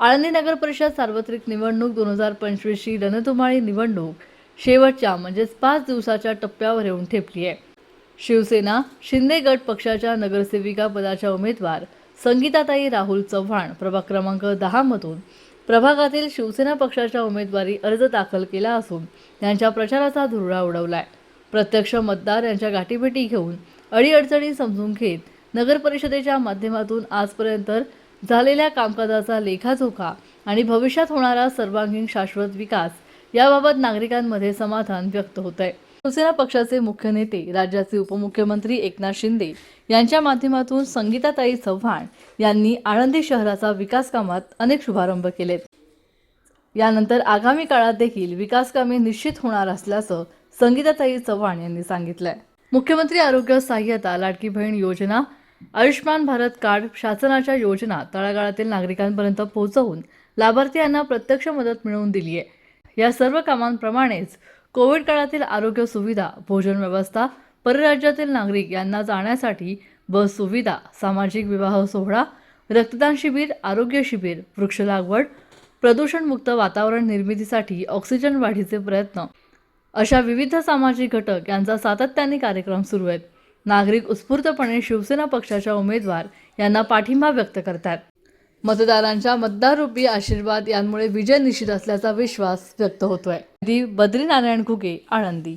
आळंदी नगर परिषद सार्वत्रिक निवडणूक दोन हजार पंचवीसची रणधुमाळी निवडणूक शेवटच्या म्हणजेच पाच दिवसाच्या टप्प्यावर येऊन ठेपली आहे. शिवसेना शिंदे गट पक्षाच्या नगरसेविका पदाच्या उमेदवार संगीताताई राहुल चव्हाण प्रभाग क्रमांक दहामधून प्रभागातील शिवसेना पक्षाच्या उमेदवारी अर्ज दाखल केला असून त्यांच्या प्रचाराचा धुरळा उडवलाय. प्रत्यक्ष मतदार यांच्या गाठीभेटी घेऊन अडीअडचणी समजून घेत नगर परिषदेच्या माध्यमातून आजपर्यंत झालेल्या कामकाजाचा लेखाजोखा आणि भविष्यात होणारा सर्वांगीण शाश्वत विकास याबाबत नागरिकांमध्ये समाधान व्यक्त होत आहे शिवसेना पक्षाचे मुख्य नेते राज्याचे उपमुख्यमंत्री एकनाथ शिंदे यांच्या माध्यमातून संगीताताई चव्हाण यांनी आळंदी शहराचा विकास कामात अनेक शुभारंभ केलेत. यानंतर आगामी काळात देखील विकास कामे निश्चित होणार असल्याचं संगीताताई चव्हाण यांनी सांगितलंय. मुख्यमंत्री आरोग्य सहाय्यता लाडकी बहीण योजना आयुष्यमान भारत कार्ड शासनाच्या योजना तळागाळातील नागरिकांपर्यंत पोहोचवून लाभार्थ्यांना प्रत्यक्ष मदत मिळवून दिली आहे. या सर्व कामांप्रमाणेच कोविड काळातील आरोग्य सुविधा भोजन व्यवस्था परराज्यातील नागरिक यांना जाण्यासाठी बस सुविधा सामाजिक विवाह सोहळा रक्तदान शिबिर आरोग्य शिबिर वृक्ष लागवड प्रदूषणमुक्त वातावरण निर्मितीसाठी ऑक्सिजन वाढीचे प्रयत्न. अशा विविध सामाजिक घटक यांचा सातत्याने कार्यक्रम सुरू आहेत. नागरिक उत्स्फूर्तपणे शिवसेना पक्षाच्या उमेदवार यांना पाठिंबा व्यक्त करतात. मतदारांच्या मतदाररूपी आशीर्वाद यांमुळे विजय निश्चित असल्याचा विश्वास व्यक्त होतोय. दी बद्रीनारायण घुगे आळंदी.